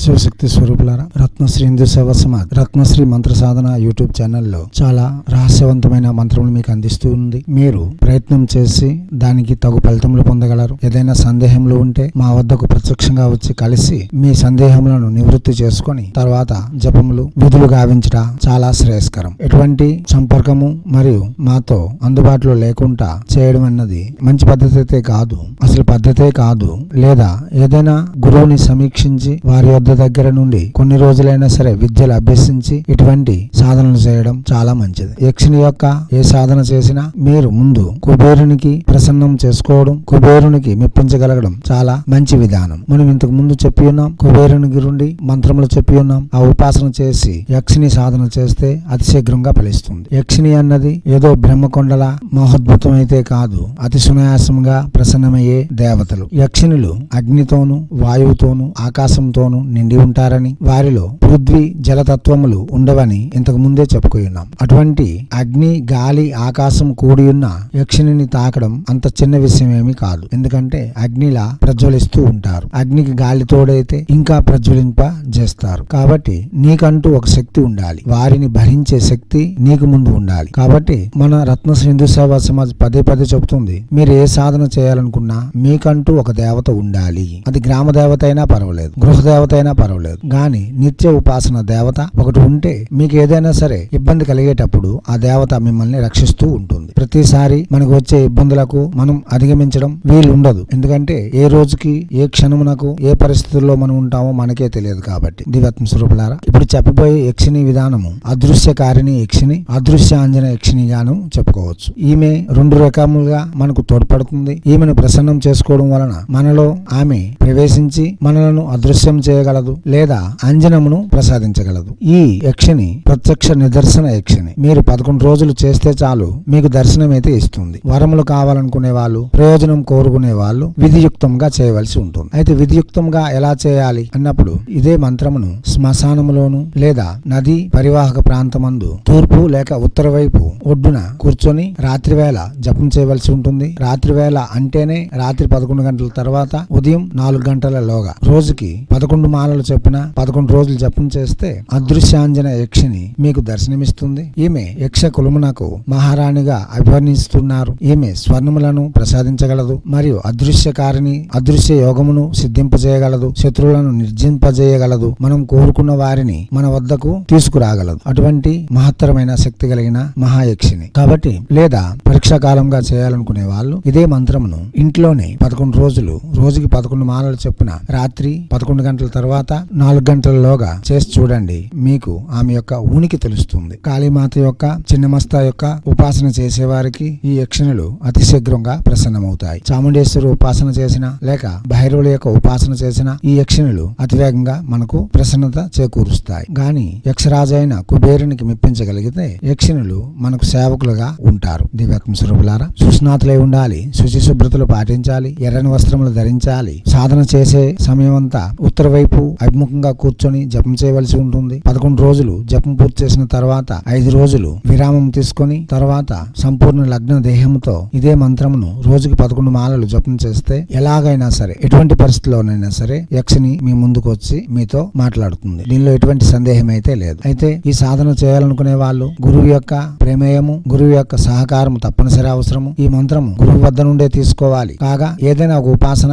శివశక్తి స్వరూపులారా రత్నశ్రీ హిందూ సేవ సమాజ్ రత్నశ్రీ మంత్ర సాధన యూట్యూబ్ ఛానల్లో చాలా రహస్యవంతమైన మంత్రములు మీకు అందిస్తూ ఉంది. మీరు ప్రయత్నం చేసి దానికి తగు ఫలితములు పొందగలరు. ఏదైనా సందేహములు ఉంటే మా వద్దకు ప్రత్యక్షంగా వచ్చి కలిసి మీ సందేహములను నివృత్తి చేసుకొని తర్వాత జపములు విధులు గావించట చాలా శ్రేయస్కరం. ఎటువంటి సంపర్కము మరియు మాతో అందుబాటులో లేకుండా చేయడం అన్నది మంచి పద్ధతి అయితే కాదు అసలు పద్ధతే కాదు. లేదా ఏదైనా గురువుని సమీక్షించి వారి వద్ద దగ్గర నుండి కొన్ని రోజులైనా సరే విద్యలు అభ్యసించి ఇటువంటి సాధనలు చేయడం చాలా మంచిది. యక్షిని యొక్క ఏ సాధన చేసినా మీరు ముందు కుబేరునికి ప్రసన్నం చేసుకోవడం కుబేరునికి మెప్పించగలగడం చాలా మంచి విధానం. మనం ఇంతకు ముందు చెప్పి ఉన్నాం కుబేరుని గురుండి మంత్రములు చెప్పి ఉన్నాం. ఆ ఉపాసన చేసి యక్షిని సాధన చేస్తే అతి శీఘ్రంగా ఫలిస్తుంది. యక్షిని అన్నది ఏదో బ్రహ్మకొండల మహోద్భుతం అయితే కాదు అతి సునాయాసంగా ప్రసన్నమయ్యే దేవతలు. యక్షిణులు అగ్నితోను వాయువుతోను ఆకాశంతోను నిండి ఉంటారని వారిలో పృథ్వీ జలతత్వములు ఉండవని ఇంతకు ముందే చెప్పుకున్నాం అటువంటి అగ్ని గాలి ఆకాశం కూడి ఉన్న యక్షిణిని తాకడం అంత చిన్న విషయం ఏమీ కాదు. ఎందుకంటే అగ్నిలా ప్రజ్వలిస్తూ ఉంటారు. అగ్నికి గాలి తోడైతే ఇంకా ప్రజ్వలింప చేస్తారు. కాబట్టి నీకంటూ ఒక శక్తి ఉండాలి. వారిని భరించే శక్తి నీకు ముందు ఉండాలి. కాబట్టి మన రత్న హిందూ సేవా సమాజ్ పదే పదే చెబుతుంది మీరు ఏ సాధన చేయాలనుకున్నా మీకంటూ ఒక దేవత ఉండాలి. అది గ్రామ దేవత అయినా పర్వాలేదు. గృహ దేవత అయినా పర్వాలేదు. గాని నిత్య ఉపాసన దేవత ఒకటి ఉంటే మీకు ఏదైనా సరే ఇబ్బంది కలిగేటప్పుడు ఆ దేవత మిమ్మల్ని రక్షిస్తూ ఉంటుంది. ప్రతిసారి మనకు వచ్చే ఇబ్బందులకు మనం అధిగమించడం వీలు ఉండదు ఎందుకంటే ఏ రోజుకి ఏ క్షణమునకు ఏ పరిస్థితుల్లో మనం ఉంటామో మనకే తెలియదు కాబట్టి. దివత్మ స్వరూపులారా ఇప్పుడు చెప్పబోయే యక్షిని విధానము అదృశ్యకారిణి యక్షిని అదృశ్య అంజన యక్షిణి గాను చెప్పుకోవచ్చు. ఈమె రెండు రకములుగా మనకు తోడ్పడుతుంది. ఈమెను ప్రసన్నం చేసుకోవడం వలన మనలో ఆమె ప్రవేశించి మనలను అదృశ్యం చేయ చేయగలదు లేదా అంజనమును ప్రసాదించగలదు. ఈ యక్షిని ప్రత్యక్ష నిదర్శన యక్షిని. మీరు పదకొండు రోజులు చేస్తే చాలు మీకు దర్శనం అయితే ఇస్తుంది. వరములు కావాలనుకునే వాళ్ళు ప్రయోజనం కోరుకునే వాళ్ళు విధియుక్తంగా చేయవలసి ఉంటుంది. అయితే విధియుక్తంగా ఎలా చేయాలి అన్నప్పుడు ఇదే మంత్రమును శ్మశానములోను లేదా నది పరివాహక ప్రాంతమందు తూర్పు లేక ఉత్తర వైపు ఒడ్డున కూర్చొని రాత్రివేళ జపం చేయవలసి ఉంటుంది. రాత్రివేళ అంటేనే రాత్రి పదకొండు గంటల తర్వాత ఉదయం నాలుగు గంటలలోగా. రోజుకి పదకొండు మాలలు చెప్పిన పదకొండు రోజులు జపం చేస్తే అదృశ్యాంజన యక్షిని మీకు దర్శనమిస్తుంది. ఈమె యక్ష కులమునకు మహారాణిగా అభివర్ణిస్తున్నారు. ఈమె స్వర్ణములను ప్రసాదించగలదు మరియు అదృశ్యకారిణి అదృశ్య యోగమును సిద్ధింపజేయగలదు శత్రువులను నిర్జింపజేయగలదు. మనం కోరుకున్న వారిని మన వద్దకు తీసుకురాగలదు. అటువంటి మహత్తరమైన శక్తి కలిగిన మహాయక్షిని. కాబట్టి లేదా పరీక్షాకాలంగా చేయాలనుకునే వాళ్ళు ఇదే మంత్రమును ఇంట్లోనే పదకొండు రోజులు రోజుకి పదకొండు మాలలు చొప్పున రాత్రి పదకొండు గంటల తర్వాత తర్వాత నాలుగు గంటలలోగా చేసి చూడండి. మీకు ఆమె యొక్క ఉనికి తెలుస్తుంది. కాళీమాత యొక్క చిన్నమస్తా యొక్క ఉపాసన చేసేవారికి ఈ యక్షిణులు అతి శీఘ్రంగా ప్రసన్నమవుతాయి. చాముండేశ్వరి ఉపాసన చేసిన లేక భైరవుల యొక్క ఉపాసన చేసిన ఈ యక్షిణులు అతివేగంగా మనకు ప్రసన్నత చేకూరుస్తాయి. గాని యక్షరాజైన కుబేరునికి మెప్పించగలిగితే యక్షిణులు మనకు సేవకులుగా ఉంటారు. దివ్యాత్మ స్వరూపులారా సుస్నాతులై ఉండాలి శుచి శుభ్రతలు పాటించాలి ఎర్రని వస్త్రములు ధరించాలి సాధన చేసే సమయం అంతా ఉత్తర వైపు అభిముఖంగా కూర్చొని జపం చేయవలసి ఉంటుంది. పదకొండు రోజులు జపం పూర్తి చేసిన తర్వాత ఐదు రోజులు విరామం తీసుకొని తర్వాత సంపూర్ణ లగ్న దేహంతో ఇదే మంత్రమును రోజుకి పదకొండు మాలలు జపం చేస్తే ఎలాగైనా సరే ఎటువంటి పరిస్థితిలోనైనా సరే యక్షిని మీ ముందుకు వచ్చి మీతో మాట్లాడుతుంది. దీనిలో ఎటువంటి సందేహం అయితే లేదు. అయితే ఈ సాధన చేయాలనుకునే వాళ్ళు గురువు యొక్క ప్రమేయము గురువు యొక్క సహకారం తప్పనిసరి అవసరము. ఈ మంత్రము గురువు వద్ద నుండే తీసుకోవాలి. కాగా ఏదైనా ఒక ఉపాసన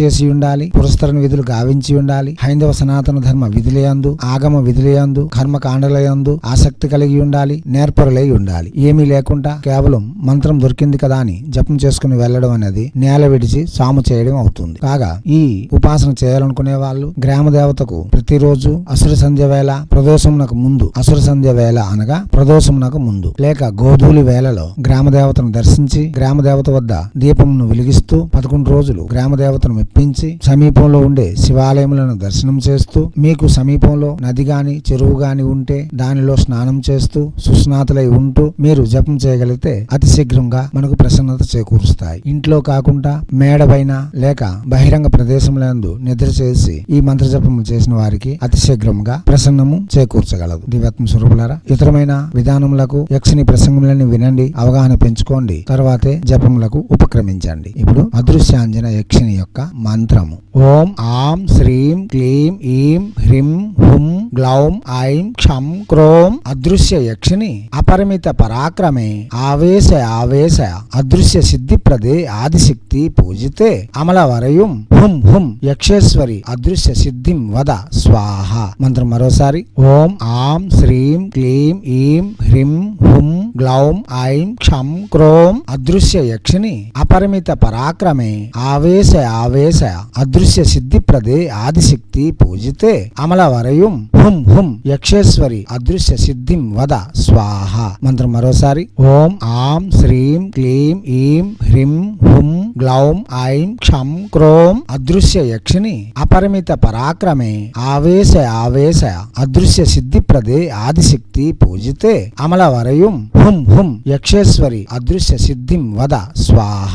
చేసి ఉండాలి పురస్కరణ విధులు గావించి ఉండాలి. హైందవ సనాతన ధర్మ విధులయందు ఆగమ విధులయందు కర్మ కాండలయందు ఆసక్తి కలిగి ఉండాలి నేర్పరులై ఉండాలి. ఏమీ లేకుండా కేవలం మంత్రం దొరికింది కదా అని జపం చేసుకుని వెళ్ళడం అనేది నేల విడిచి సాము చేయడం అవుతుంది. కాగా ఈ ఉపాసన చేయాలనుకునే వాళ్ళు గ్రామ దేవతకు ప్రతిరోజు అసుర సంధ్య వేళ ప్రదోషమునకు ముందు అసుర సంధ్య వేళ అనగా ప్రదోషమునకు ముందు. లేక గోధూలి వేళలో గ్రామ దేవతను దర్శించి గ్రామ దేవత వద్ద దీపమును వెలిగిస్తూ పదకొండు రోజులు గ్రామ దేవతను మెప్పించి సమీపంలో ఉండే శివాలయములను దర్శనం చేస్తూ మీకు సమీపంలో నది గాని చెరువు గాని ఉంటే దానిలో స్నానం చేస్తూ సుస్నాతులై ఉంటూ మీరు జపం చేయగలిగితే అతి శీఘ్రంగా మనకు ప్రసన్నత చేకూరుస్తాయి. ఇంట్లో కాకుండా మేడపైన లేక బహిరంగ ప్రదేశములందు నిద్ర చేసి ఈ మంత్ర జపము చేసిన వారికి అతి శీఘ్రంగా ప్రసన్నము చేకూర్చగలదు. దివ్యాత్మ స్వరూపులారా ఇతరమైన విధానములకు యక్షిని ప్రసంగములని వినండి అవగాహన పెంచుకోండి తర్వాతే జపములకు ఉపక్రమించండి. ఇప్పుడు అదృశ్యాంజన యక్షిని యొక్క మంత్రము. ఓం ఆం శ్రీం క్లీం ఈం హ్రీం హుం గ్లౌం ఐం క్షం క్రోం అదృశ్య యక్షిని అపరిమిత పరాక్రమే ఆవేశ ఆవేశ అదృశ్య సిద్ధి ప్రదే ఆదిశక్తి పూజితే అమల వరయుం హుం హుం యక్షేశ్వరి అదృశ్య సిద్ధిం వద స్వాహ. మంత్రం మరోసారి. ఓం ఆం శ్రీం క్లీం ఈం హ్రీం హుం గ్లౌం ఐం క్షం క్రోం అదృశ్య యక్షిని అపరిమిత పరాక్రమే ఆవేశ ఆవేశ అదృశ్య సిద్ధి ప్రదే ఆదిశక్తి పూజితే అమలవరయుం హుం హుం యక్షేశ్వరి అదృశ్య సిద్ధిం వద స్వాహ. మంత్రం మరోసారి. ఓం ఆం శ్రీం క్లీం ఈం హ్రీం హుం గ్లౌం ఐం క్షం క్రోం అదృశ్య యక్షిని అపరిమిత పరాక్రమే ఆవేశ ఆవేశ అదృశ్య సిద్ధి ప్రదే ఆదిశక్తి పూజితే అమలవరయు వరయుం హుం హుం యక్షేశ్వరి అదృశ్య సిద్ధిం వద స్వాహ.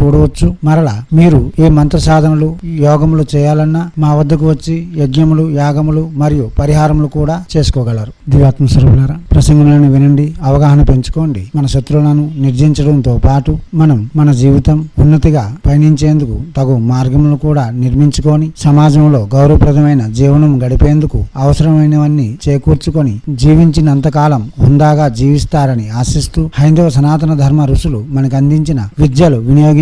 చూడవచ్చు. మరలా మీరు ఏ మంత్ర సాధనలు యోగములు చేయాలన్నా మా వద్దకు వచ్చి యజ్ఞములు యాగములు మరియు పరిహారములు కూడా చేసుకోగలరు. దివాత్మ స్వరూపులారా ప్రసంగములను వినండి అవగాహన పెంచుకోండి. మన శత్రువులను నిర్జించడంతో పాటు మనం మన జీవితం ఉన్నతిగా పయనించేందుకు తగు మార్గములను కూడా నిర్మించుకొని సమాజంలో గౌరవప్రదమైన జీవనం గడిపేందుకు అవసరమైనవన్నీ చేకూర్చుకొని జీవించినంతకాలం హుందాగా జీవిస్తారని ఆశిస్తూ హైందవ సనాతన ధర్మ ఋషులు మనకు అందించిన విద్యలు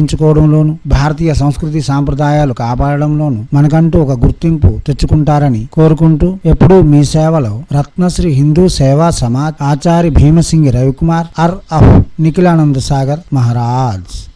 పెంచుకోవడంలోను భారతీయ సంస్కృతి సాంప్రదాయాలు కాపాడడంలోను మనకంటూ ఒక గుర్తింపు తెచ్చుకుంటారని కోరుకుంటూ ఎప్పుడూ మీ సేవలో రత్నశ్రీ హిందూ సేవా సమాజ్ ఆచారి భీమసింగి రవికుమార్ అర్ అహ్ నిఖిలానంద సాగర్ మహారాజ్.